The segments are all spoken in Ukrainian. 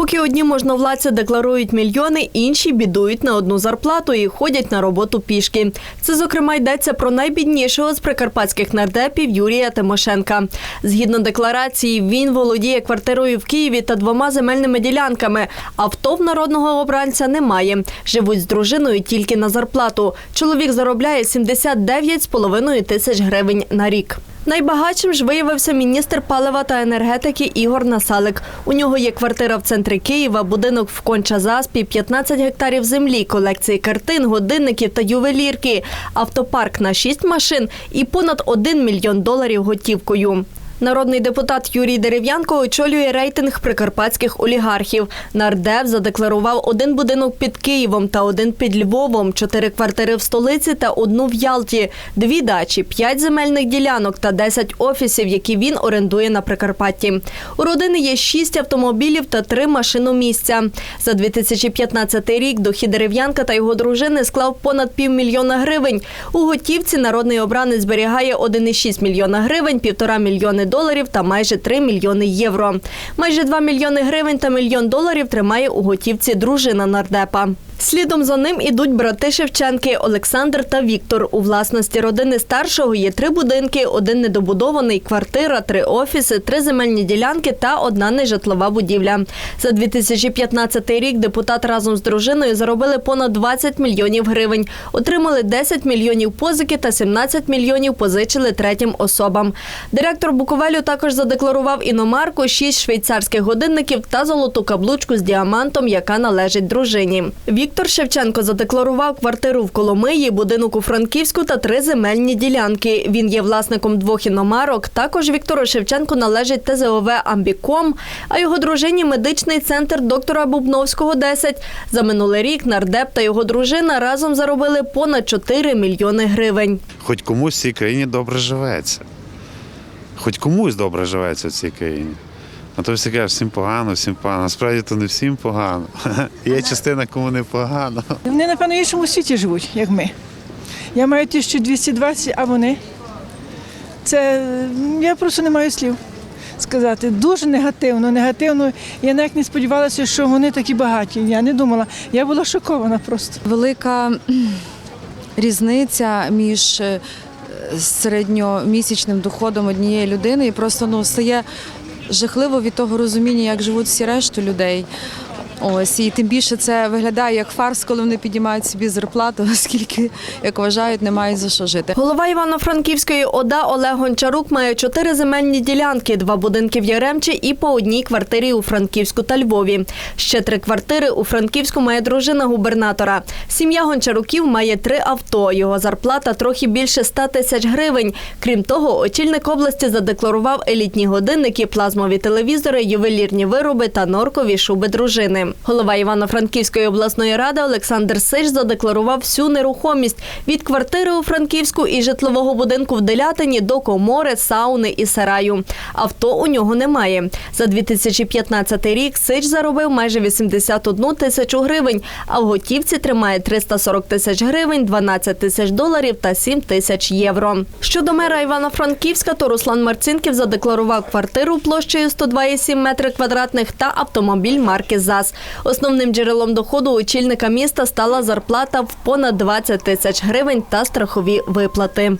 Поки одні можновладці декларують мільйони, інші бідують на одну зарплату і ходять на роботу пішки. Це, зокрема, йдеться про найбіднішого з прикарпатських нардепів Юрія Тимошенка. Згідно декларації, він володіє квартирою в Києві та двома земельними ділянками. Авто в народного обранця немає. Живуть з дружиною тільки на зарплату. Чоловік заробляє 79,5 тисяч гривень на рік. Найбагатшим ж виявився міністр палива та енергетики Ігор Насалик. У нього є квартира в центрі Києва, будинок в Конча-Заспі, 15 гектарів землі, колекції картин, годинників та ювелірки, автопарк на 6 машин і понад 1 мільйон доларів готівкою. Народний депутат Юрій Дерев'янко очолює рейтинг прикарпатських олігархів. Нардеп задекларував один будинок під Києвом та один під Львовом, чотири квартири в столиці та одну в Ялті, дві дачі, п'ять земельних ділянок та 10 офісів, які він орендує на Прикарпатті. У родини є шість автомобілів та три машиномісця. За 2015 рік дохід Дерев'янка та його дружини склав понад півмільйона гривень. У готівці народний обранець зберігає 1,6 мільйона гривень, півтора мільйони доларів та майже 3 мільйони євро. Майже 2 мільйони гривень та мільйон доларів тримає у готівці дружина нардепа. Слідом за ним ідуть брати Шевченки Олександр та Віктор. У власності родини старшого є три будинки, один недобудований, квартира, три офіси, три земельні ділянки та одна нежитлова будівля. За 2015 рік депутат разом з дружиною заробили понад 20 мільйонів гривень, отримали 10 мільйонів позики та 17 мільйонів позичили третім особам. Директор Буковелю також задекларував іномарку, 6 швейцарських годинників та золоту каблучку з діамантом, яка належить дружині. Віктор Шевченко задекларував квартиру в Коломиї, будинок у Франківську та три земельні ділянки. Він є власником двох іномарок. Також Віктору Шевченку належить ТЗОВ Амбіком, а його дружині медичний центр доктора Бубновського 10. За минулий рік нардеп та його дружина разом заробили понад 4 мільйони гривень. Хоч комусь в цій країні добре живеться. Хоч комусь добре живеться в цій країні. А то всі кажуть, всім погано, всім погано. Насправді то не всім погано. Є частина, кому не погано. Вони, напевно, в іншому світі живуть, як ми. Я маю 1220, а вони. Це я просто не маю слів сказати. Дуже негативно, негативно. Я навіть не сподівалася, що вони такі багаті. Я не думала. Я була шокована просто. Велика різниця між е, середньомісячним доходом однієї людини і просто ну стає жахливо від того розуміння, як живуть всі решту людей. Ось і тим більше це виглядає як фарс, коли вони піднімають собі зарплату, оскільки, як вважають, не мають за що жити. Голова Івано-Франківської ОДА Олег Гончарук має чотири земельні ділянки, два будинки в Яремчі і по одній квартирі у Франківську та Львові. Ще три квартири у Франківську має дружина губернатора. Сім'я Гончаруків має три авто. Його зарплата трохи більше 100 тисяч гривень. Крім того, очільник області задекларував елітні годинники, плазмові телевізори, ювелірні вироби та норкові шуби дружини. Голова Івано-Франківської обласної ради Олександр Сиш задекларував всю нерухомість від квартири у Франківську і житлового будинку в Делятині до комори, сауни і сараю. Авто у нього немає. За 2015 рік Сич заробив майже 81 тисячу гривень, а в готівці тримає 340 тисяч гривень, 12 тисяч доларів та 7 тисяч євро. Щодо мера Івано-Франківська, то Руслан Марцинків задекларував квартиру площею 102,7 метри квадратних та автомобіль марки ЗАЗ. Основним джерелом доходу очільника міста стала зарплата в понад 20 тисяч гривень та страхові виплати.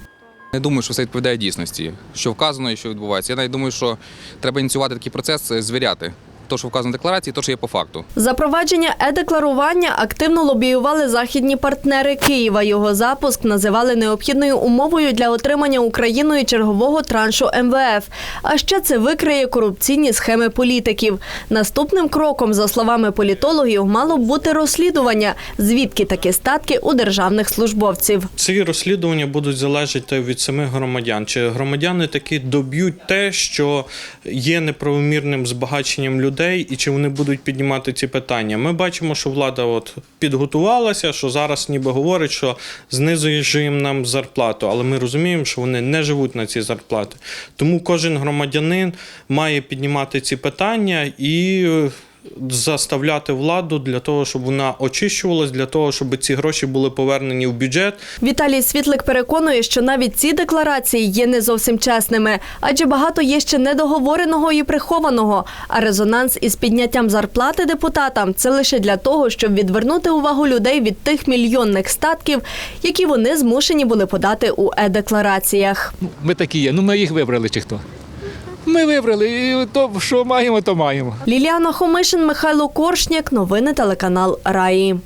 Не думаю, що це відповідає дійсності, що вказано і що відбувається. Я навіть думаю, що треба ініціювати такий процес, е, звіряти те, що вказано в декларації, те, що є по факту. Запровадження е-декларування активно лобіювали західні партнери Києва. Його запуск називали необхідною умовою для отримання Україною чергового траншу МВФ. А ще це викриє корупційні схеми політиків. Наступним кроком, за словами політологів, мало б бути розслідування, звідки такі статки у державних службовців. Ці розслідування будуть залежати від самих громадян. Чи громадяни таки доб'ють те, що є неправомірним збагаченням людей, і чи вони будуть піднімати ці питання? Ми бачимо, що влада от підготувалася, що зараз ніби говорить, що знизує нам зарплату, але ми розуміємо, що вони не живуть на ці зарплати. Тому кожен громадянин має піднімати ці питання і. Заставляти владу для того, щоб вона очищувалась, для того, щоб ці гроші були повернені в бюджет. Віталій Світлик переконує, що навіть ці декларації є не зовсім чесними, адже багато є ще недоговореного і прихованого. А резонанс із підняттям зарплати депутатам це лише для того, щоб відвернути увагу людей від тих мільйонних статків, які вони змушені були подати у е-деклараціях. Ми такі є. Ну ми їх вибрали чи хто. Ми вибрали, і то, що маємо, то маємо. Ліліана Хомишин, Михайло Коршняк. Новини телеканал Раї.